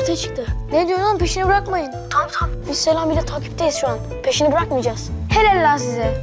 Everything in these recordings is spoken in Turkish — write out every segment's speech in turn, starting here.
ortaya çıktı. Ne diyorsun lan peşini bırakmayın. Tamam tamam. Biz Selam ile takipteyiz şu an. Peşini bırakmayacağız. Helal lan size.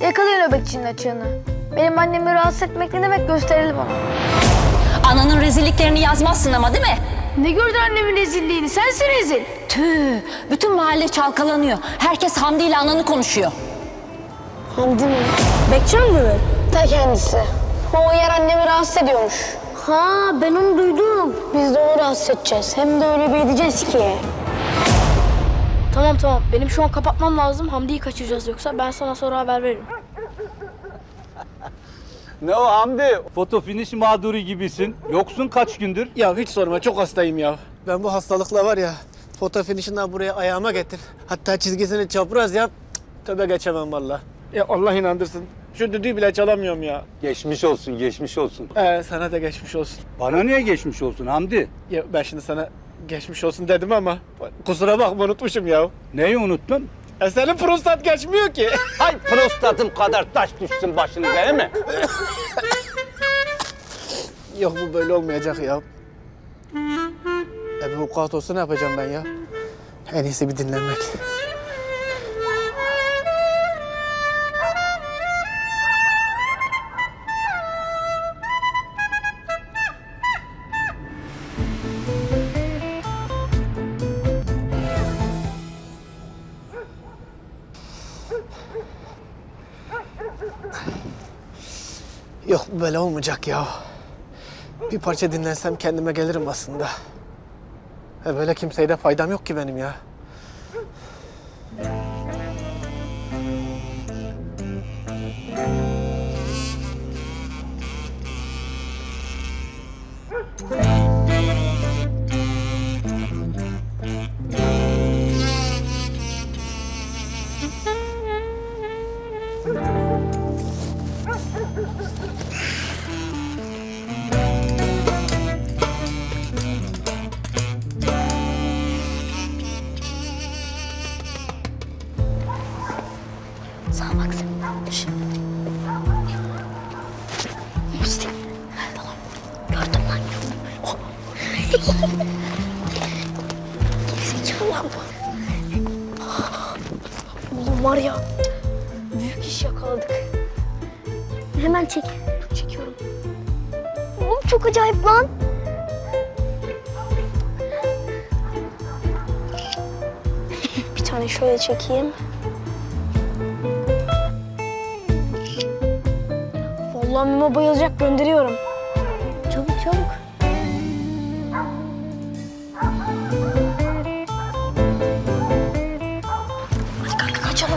Yakalayın o bekçinin açığını. Benim annemi rahatsız etmek ne demek gösterelim ona. Ananın rezilliklerini yazmazsın ama değil mi? Ne gördün annemin rezilliğini? Sensin rezil. Tüh, bütün mahalle çalkalanıyor. Herkes Hamdi ile ananı konuşuyor. Hamdi mi? Bekçi mi? Ta kendisi. O yer annemi rahatsız ediyormuş. Ha ben onu duydum. Biz de onu rahatsız edeceğiz. Hem de öyle bir edeceğiz ki. Tamam tamam. Benim şu an kapatmam lazım. Hamdi'yi kaçıracağız yoksa ben sana sonra haber veririm. Ne o Hamdi? Foto finish mağduru gibisin. Yoksun kaç gündür? Ya hiç sorma çok hastayım ya. Ben bu hastalıkla var ya foto finişinden buraya ayağıma getir. Hatta çizgisini çapraz yap. Cık, Tövbe geçemem valla. Ya Allah inandırsın. Şu düdüğü bile çalamıyorum ya. Geçmiş olsun, geçmiş olsun. Ee, sana da geçmiş olsun. Bana niye geçmiş olsun Hamdi? Ya ben şimdi sana geçmiş olsun dedim ama kusura bakma unutmuşum ya. Neyi unuttun? E senin prostat geçmiyor ki. Hay prostatım kadar taş düşsün başınıza değil mi? Yok bu böyle olmayacak ya. E bu vukuat olsa ne yapacağım ben ya? En iyisi bir dinlenmek. Böyle olmayacak ya. Bir parça dinlensem kendime gelirim aslında. E böyle kimseye de faydam yok ki benim ya. Gerizekalı lan bu. Oğlum var ya. Büyük iş yakaladık. Hemen çek. Çekiyorum. Oğlum çok acayip lan. Bir tane şöyle çekeyim. Vallahi Memo bayılacak gönderiyorum.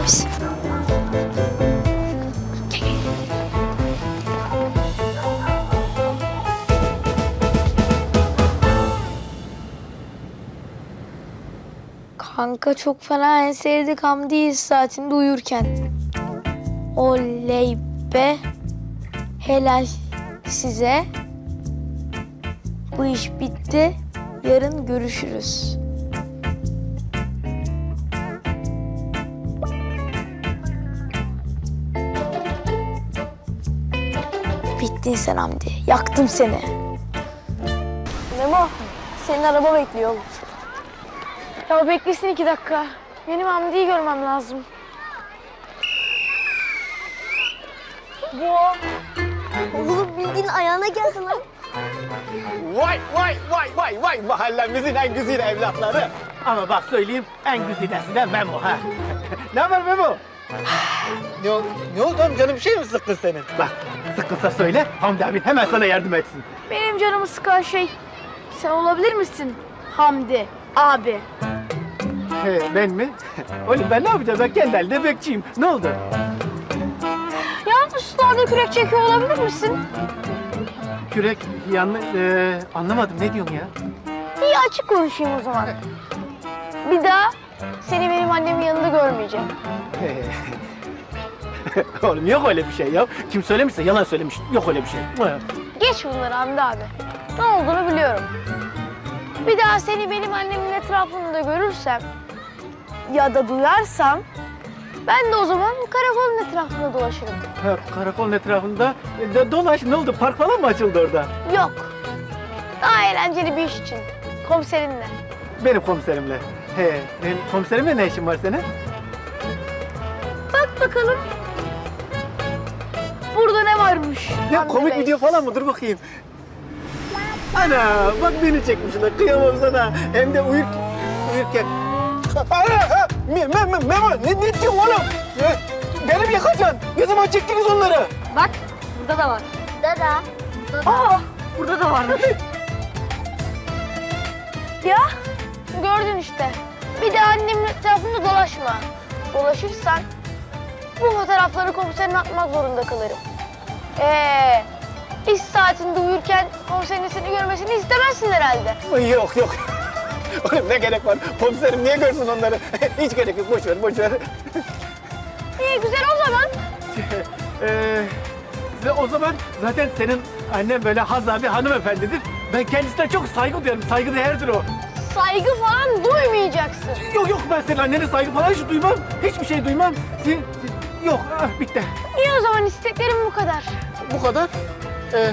Gel. Kanka çok fena en sevdik Hamdi'yiz saatinde uyurken. Oley be. Helal size. Bu iş bitti. Yarın görüşürüz. Bittin sen Hamdi. Yaktım seni. Memo, senin araba bekliyor oğlum. Ya beklesin iki dakika. Benim Hamdi'yi görmem lazım. Bu o. Oğlum bildiğin ayağına geldi lan. Vay vay vay vay vay mahallemizin en güzide evlatları. Ama bak söyleyeyim en güzidesi de Memo ha. ne haber Memo? Ne, ne oldu oğlum canım bir şey mi sıkkın senin? Bak sıkkınsa söyle Hamdi abi hemen sana yardım etsin. Benim canımı sıkan şey sen olabilir misin Hamdi abi? He, ben mi? Oğlum ben ne yapacağım ben kendi elde bekçiyim. Ne oldu? Yanlış sularda kürek çekiyor olabilir misin? Kürek yanlış ee, anlamadım ne diyorsun ya? İyi açık konuşayım o zaman. Bir daha seni benim annemin yanında görmeyeceğim. Ee, Oğlum yok öyle bir şey ya. Kim söylemişse yalan söylemiş. Yok öyle bir şey. Geç bunları Hamdi abi. Ne olduğunu biliyorum. Bir daha seni benim annemin etrafında görürsem ya da duyarsam ben de o zaman karakolun etrafında dolaşırım. Ha, karakolun etrafında e, de, dolaş ne oldu? Park falan mı açıldı orada? Yok. Daha eğlenceli bir iş için. Komiserinle. benim komiserimle. He, benim komiserimle ne işin var senin? Bak bakalım. Burada ne varmış? Hamdi komik Bey? video falan mı? Dur bakayım. Ana bak beni çekmişler. Kıyamam sana. Hem de uyur, uyurken. Ana! Me, me, me, Memo ne, ne diyorsun oğlum? Ya, Beni mi yakacaksın? Ne zaman çektiniz onları? Bak burada da var. Dada. Aa burada da varmış. ya gördün işte. Bir de annemin etrafında dolaşma. Dolaşırsan bu fotoğrafları komiserine atmak zorunda kalırım. Ee, iş saatinde uyurken komiserin seni görmesini istemezsin herhalde. Yok yok. Oğlum ne gerek var? Komiserim niye görsün onları? Hiç gerek yok. Boş ver, boş ver. İyi güzel o zaman. Ee, ve o zaman zaten senin annen böyle Hazza bir hanımefendidir. Ben kendisine çok saygı duyarım. Saygı değerdir o. Saygı falan duymayacaksın. Yok yok ben senin annene saygı falan hiç duymam. Hiçbir şey duymam. Si- si- yok ah, bitti. İyi o zaman isteklerim bu kadar. Bu kadar. Ee,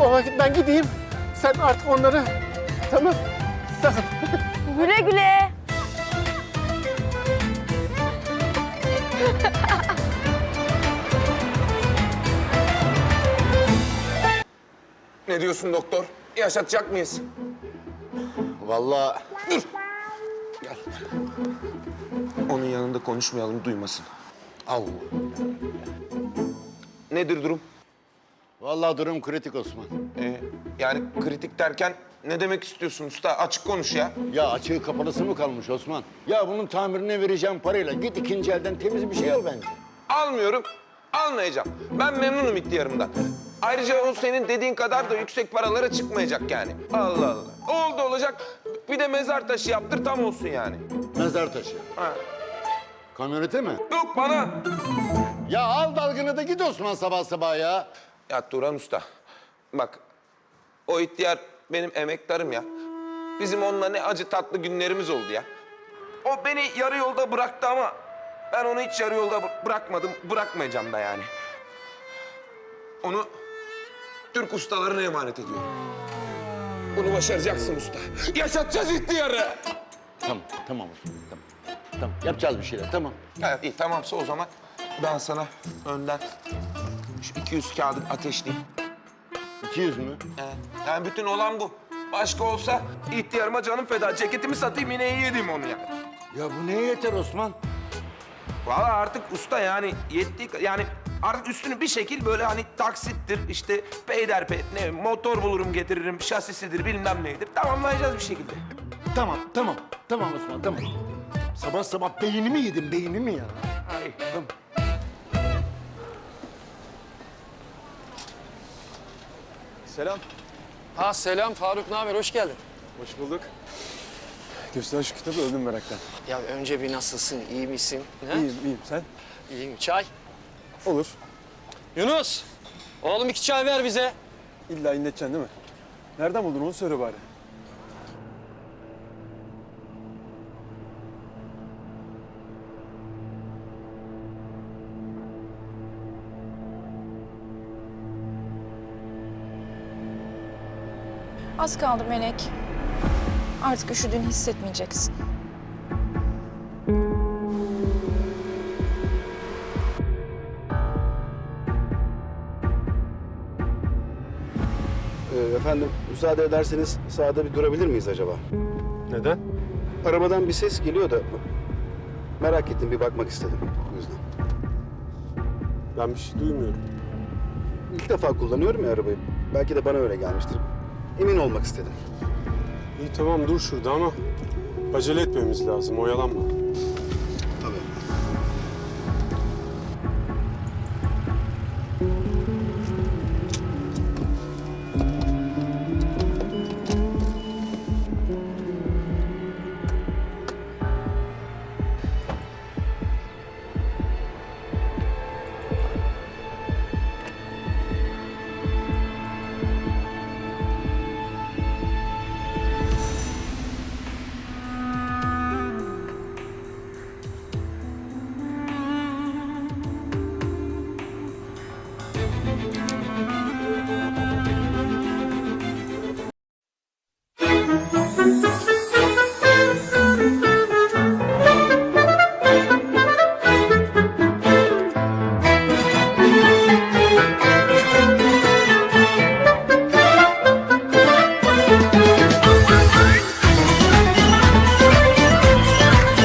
o vakit ben gideyim. Sen artık onları... Tamam. Sakın. Güle güle. Ne diyorsun doktor? Yaşatacak mıyız? Vallahi Dur. Gel. Onun yanında konuşmayalım, duymasın. Allah. Nedir durum? Vallahi durum kritik Osman. Ee, yani kritik derken ne demek istiyorsun usta? Açık konuş ya. Ya açığı kapalısı mı kalmış Osman? Ya bunun tamirine vereceğim parayla git ikinci elden temiz bir şey al bence. Almıyorum, almayacağım. Ben memnunum ihtiyarımdan. Ayrıca o senin dediğin kadar da yüksek paralara çıkmayacak yani. Allah Allah. Oldu olacak. Bir de mezar taşı yaptır tam olsun yani. Mezar taşı. Ha. Kamyonete mi? Yok bana. Ya al dalgını da git Osman sabah sabah ya. Ya Turan Usta, bak o ihtiyar benim emektarım ya. Bizim onunla ne acı tatlı günlerimiz oldu ya. O beni yarı yolda bıraktı ama ben onu hiç yarı yolda bı- bırakmadım, bırakmayacağım da yani. Onu Türk ustalarına emanet ediyorum. Bunu başaracaksın usta. Yaşatacağız ihtiyarı. Tamam, tamam Osman, tamam. Tamam, yapacağız bir şeyler, tamam. Evet, iyi tamamsa o zaman ben sana önden şu 200 kağıdı ateşleyeyim. 200 mü? He, Yani bütün olan bu. Başka olsa ihtiyarıma canım feda. Ceketimi satayım yine yedim onu ya. Ya bu neye yeter Osman? Vallahi artık usta yani yettiği ka- yani artık üstünü bir şekil böyle hani taksittir işte peyderpey ne motor bulurum getiririm şasisidir bilmem neydir tamamlayacağız bir şekilde. Tamam, tamam. Tamam Osman, tamam. Sabah sabah beynimi yedin, beynimi ya. Ay. Tamam. Selam. Ha selam Faruk ne haber hoş geldin. Hoş bulduk. Göster şu kitabı öldüm meraktan. Ya önce bir nasılsın iyi misin? Ha? İyiyim, iyiyim. Sen? İyiyim çay. Olur. Yunus oğlum iki çay ver bize. İlla inleteceksin değil mi? Nereden buldun onu söyle bari. Az kaldı Melek. Artık üşüdüğünü hissetmeyeceksin. Ee, efendim müsaade ederseniz sağda bir durabilir miyiz acaba? Neden? Arabadan bir ses geliyor da merak ettim bir bakmak istedim o yüzden. Ben bir şey duymuyorum. İlk defa kullanıyorum ya arabayı. Belki de bana öyle gelmiştir. Emin olmak istedim. İyi tamam dur şurada ama acele etmemiz lazım. Oyalanma.